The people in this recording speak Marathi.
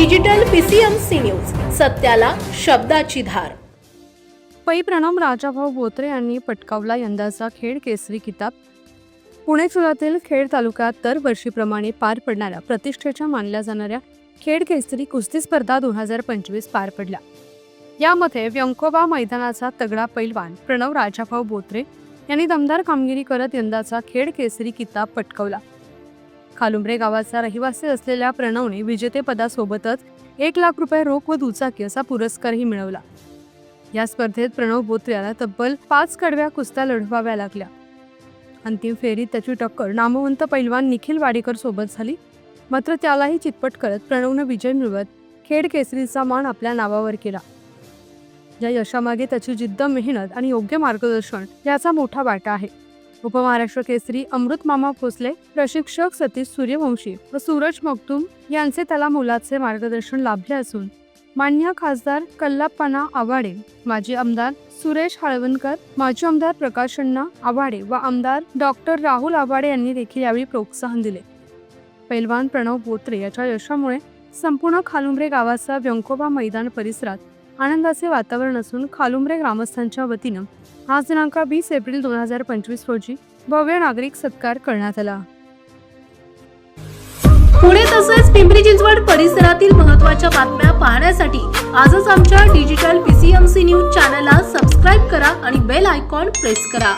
डिजिटल पीसीएमसी न्यूज सत्याला शब्दाची धार. पै प्रणव राजाभाऊ बोत्रे यांनी पटकावला यंदाचा खेड केसरी किताब. पुणे शहरातील खेड तालुक्यात दरवर्षीप्रमाणे पार पडणाऱ्या प्रतिष्ठेच्या मानल्या जाणाऱ्या खेड केसरी कुस्ती स्पर्धा दोन हजार पंचवीस पार पडल्या. यामध्ये व्यंकोबा मैदानाचा तगडा पैलवान प्रणव राजाभाऊ बोत्रे यांनी दमदार कामगिरी करत यंदाचा खेड केसरी किताब पटकावला. खालुंब्रे गावाचा रहिवासी असलेल्या प्रणवने विजेतेपदासोबतच एक लाख रुपये रोख व दुचाकी असा पुरस्कारही मिळवला. या स्पर्धेत प्रणव बोत्र्याला तब्बल पाच कडव्या कुस्त्या लढवाव्या लागल्या. अंतिम फेरीत त्याची टक्कर नामवंत पैलवान निखिल वाडेकर सोबत झाली. मात्र त्यालाही चितपट करत प्रणवनं विजय मिळवत खेड केसरीचा मान आपल्या नावावर केला. या यशामागे त्याची जिद्द मेहनत आणि योग्य मार्गदर्शन याचा मोठा वाटा आहे. उपमहाराष्ट्र केसरी अमृत मामा भोसले प्रशिक्षक सतीश सूर्यवंशी व सूरज मक्तुम यांचे त्याला मुलाचे मार्गदर्शन लाभले असून मान्य खासदार कल्लाप्पाना आवाडे माजी आमदार सुरेश हळवणकर माजी आमदार प्रकाशण्णा आवाडे व आमदार डॉक्टर राहुल आवाडे यांनी देखील यावेळी प्रोत्साहन दिले. पैलवान प्रणव बोत्रे याच्या यशामुळे संपूर्ण खालुंबरे गावाचा व्यंकोबा मैदान परिसरात आनंदाचे वातावरण असून खालुंब्रे ग्रामस्थांच्या वतीनं आज दिनांक वीस एप्रिल दोन हजार पंचवीस रोजी भव्य नागरिक सत्कार करण्यात आला. पुणे तसेच पिंपरी चिंचवड परिसरातील महत्त्वाच्या बातम्या पाहण्यासाठी आजच आमच्या डिजिटल पीसीएमसी न्यूज चॅनलला सबस्क्राईब करा आणि बेल आयकॉन प्रेस करा.